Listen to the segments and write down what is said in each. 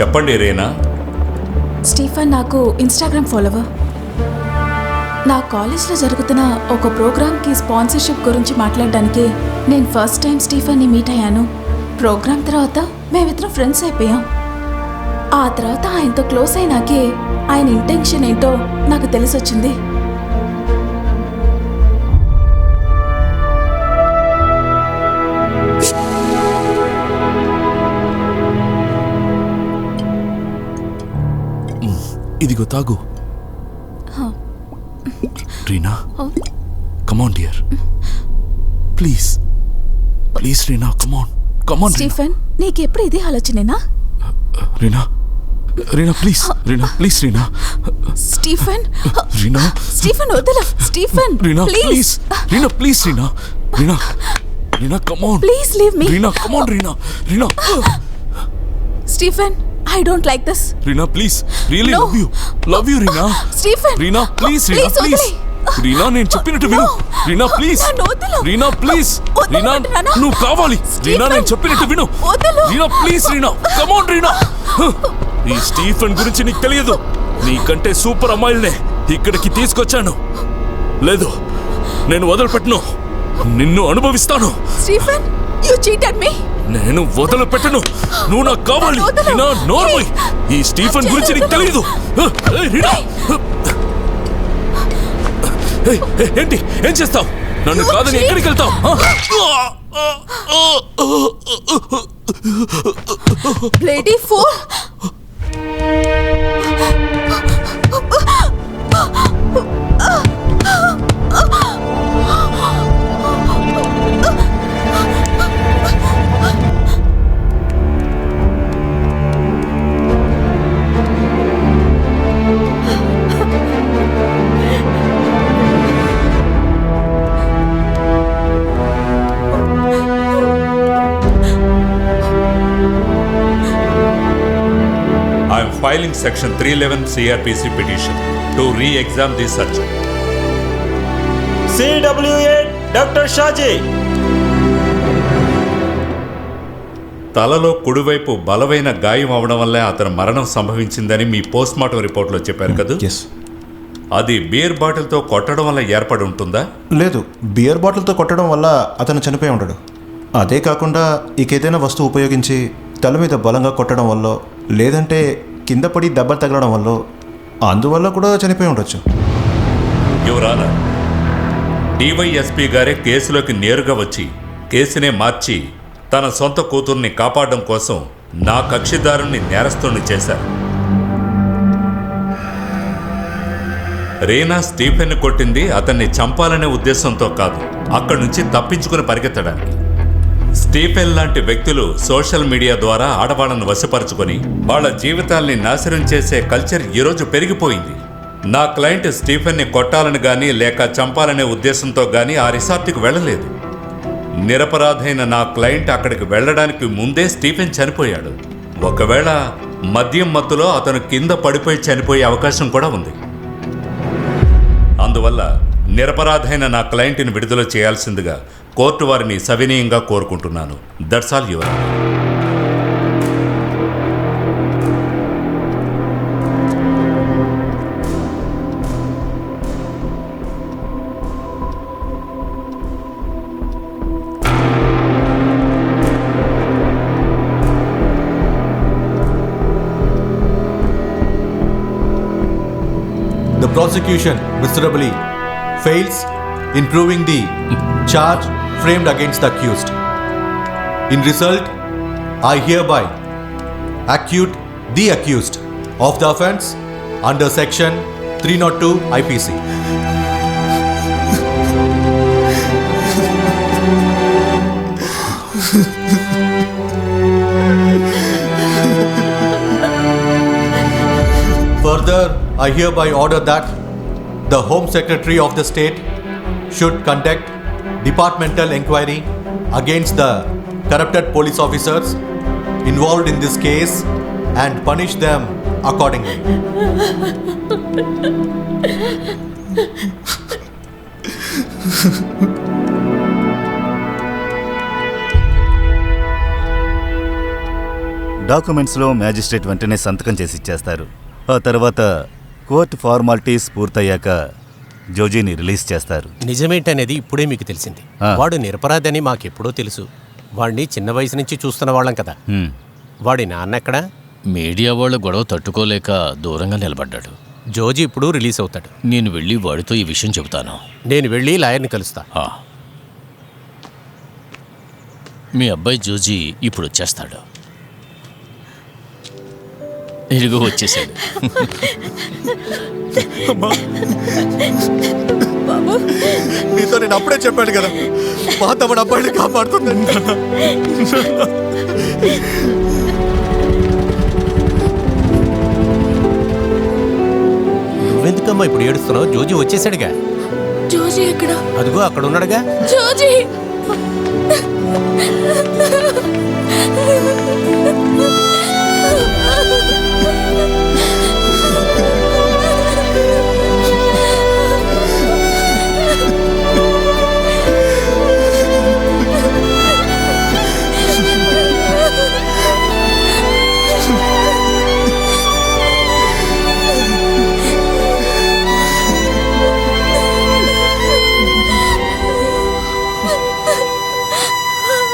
చెప్పండి రేనా? స్టీఫన్ నాకు ఇన్స్టాగ్రామ్ ఫాలోవర్. నా కాలేజ్లో జరుగుతున్న ఒక ప్రోగ్రామ్కి స్పాన్సర్షిప్ గురించి మాట్లాడడానికి నేను ఫస్ట్ టైం స్టీఫన్ని మీట్ అయ్యాను. ప్రోగ్రామ్ తర్వాత మేమిద్దరం ఫ్రెండ్స్ అయిపోయాం. ఆ తర్వాత ఆయనతో క్లోజ్ అయినాకే ఆయన ఇంటెన్షన్ ఏంటో నాకు తెలిసొచ్చింది. ఇదిగో తాగు. Reena come on dear please please Reena come on come on Stephen నీకెప్పుడు ఇదే ఆలోచనేనా? Reena Reena please Reena please Reena. Stephen Reena. Stephen వదల. Stephen Reena please Reena please Reena. Reena Reena come on please leave me Reena come on Reena. Reena. Stephen I don't like this Reena please really No. Love you love you Reena Stephen Reena please Reena please. Reena నేను చెప్పినట్టు విను. Reena please. Reena please Reena? నువ్వు కావాలి. రీనా నేను. చెప్పినట్టు విను. Reena please Reena come on Reena ఈ Stephen గురించి నీకు తెలియదు. నీకంటే సూపర్ అమ్మాయిల్నే ఇక్కడికి తీసుకొచ్చాను. లేదు నేను వదిలిపెట్టను. నిన్ను అనుభవిస్తాను. స్టీఫన్ యు చీటెడ్ మీ నేను వదిలిపెట్టను. నువ్వు నాకు కావాలి. వదలు. రీనా నోర్మై. ఈ స్టీఫెన్ గురించి నీకు తెలియదు రీనా. ఏంటి? ఏం చేస్తావు? నన్ను కాదని. ఎక్కడికి వెళ్తావు? Bloody four section three eleven CrPC petition to re exam the search CWA doctor Shaji తలలో కుడివైపు బలమైన గాయం అవడం వల్లే అతని మరణం సంభవించిందని మీ పోస్ట్ మార్టం రిపోర్ట్లో చెప్పారు కదా? ఎస్ అది బీర్ బాటిల్తో కొట్టడం వల్ల ఏర్పడి ఉంటుందా? లేదు బియర్ బాటిల్తో కొట్టడం వల్ల అతను చనిపోయి ఉండడు అదే కాకుండా ఇకేదైనా వస్తువు ఉపయోగించి తల మీద బలంగా కొట్టడం వల్ల లేదంటే కింద పడి దెబ్బలు తగలడం వల్ల అందువల్ల కూడా చనిపోయి ఉండొచ్చు. యువరానా డివైఎస్పీ గారే కేసులోకి నేరుగా వచ్చి కేసునే మార్చి తన సొంత కూతుర్ని కాపాడడం కోసం నా కక్షిదారుణ్ణి నేరస్తుని చేశారు. రీనా స్టీఫెన్ కొట్టింది అతన్ని చంపాలనే ఉద్దేశంతో కాదు అక్కడి నుంచి తప్పించుకుని పరిగెత్తడానికి. స్టీఫెన్ లాంటి వ్యక్తులు సోషల్ మీడియా ద్వారా ఆడవాళ్ళను వశపరుచుకొని వాళ్ళ జీవితాల్ని నాశనం చేసే కల్చర్ ఈరోజు పెరిగిపోయింది. నా క్లయింట్ స్టీఫెన్ని కొట్టాలని కానీ లేక చంపాలనే ఉద్దేశంతో కానీ ఆ రిసార్ట్కి వెళ్ళలేదు. నిరపరాధైన నా క్లయింట్ అక్కడికి వెళ్ళడానికి ముందే స్టీఫెన్ చనిపోయాడు. ఒకవేళ మద్యం మత్తులో అతను కింద పడిపోయి చనిపోయే అవకాశం కూడా ఉంది. అందువల్ల నిరపరాధైన నా క్లయింట్ని విడుదల చేయాల్సిందిగా కోర్టు వారిని సవినీయంగా కోరుకుంటున్నాను that's all your The prosecution miserably fails in proving the charge framed against the accused. In result, I hereby acute the accused of the offence under section 302 IPC. Further, I hereby order that the Home Secretary of the state should conduct departmental inquiry against the corrupted police officers involved in this case and punish them accordingly. డాక్యుమెంట్స్లో magistrate వెంటనే సంతకం చేసి ఇచ్చేస్తారు ఆ తర్వాత court formalities పూర్తయ్యాక జోజీని release చేస్తారు. నిజమేంటనేది ఇప్పుడే మీకు తెలిసింది. ఆ. వాడు నిరపరాధని మాకెప్పుడో తెలుసు. వాడిని చిన్న వయసు నుంచి చూస్తున్న వాళ్ళం కదా. హ్మ్. వాడి నాన్న ఎక్కడా? మీడియా వాళ్ళ గొడవ తట్టుకోలేక దూరంగా నిలబడ్డాడు. జోజీ ఇప్పుడు రిలీజ్ అవుతాడు. నేను వెళ్ళి వాడితో ఈ విషయం చెబుతాను. నేను వెళ్ళి లాయర్ని కలుస్తా. ఆ. మీ అబ్బాయి జోజీ ఇప్పుడు వచ్చేస్తాడు. ఇదిగో వచ్చేసాడు. నీతో నేను అప్పుడే చెప్పాను కదా మా తమ్ముడు అబ్బాయిని కాపాడుతుంది నువ్వెందుకమ్మా ఇప్పుడు ఏడుస్తున్నావు? జోజీ వచ్చేసాడుగా. జోజీ ఎక్కడ? అదిగో అక్కడ ఉన్నాడుగా. జోజీ.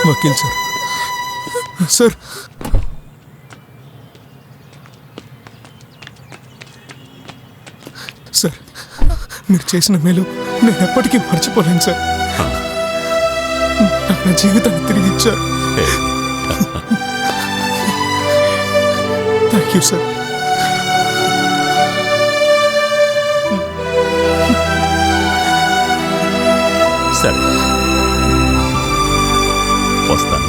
వకీల్ సార్. సార్. సార్ మీరు చేసిన మేలు నేను ఎప్పటికీ మర్చిపోలేను సార్. నా జీవితాన్ని తిరిగి ఇచ్చారు. థ్యాంక్ యూ సార్ సరే. Posta.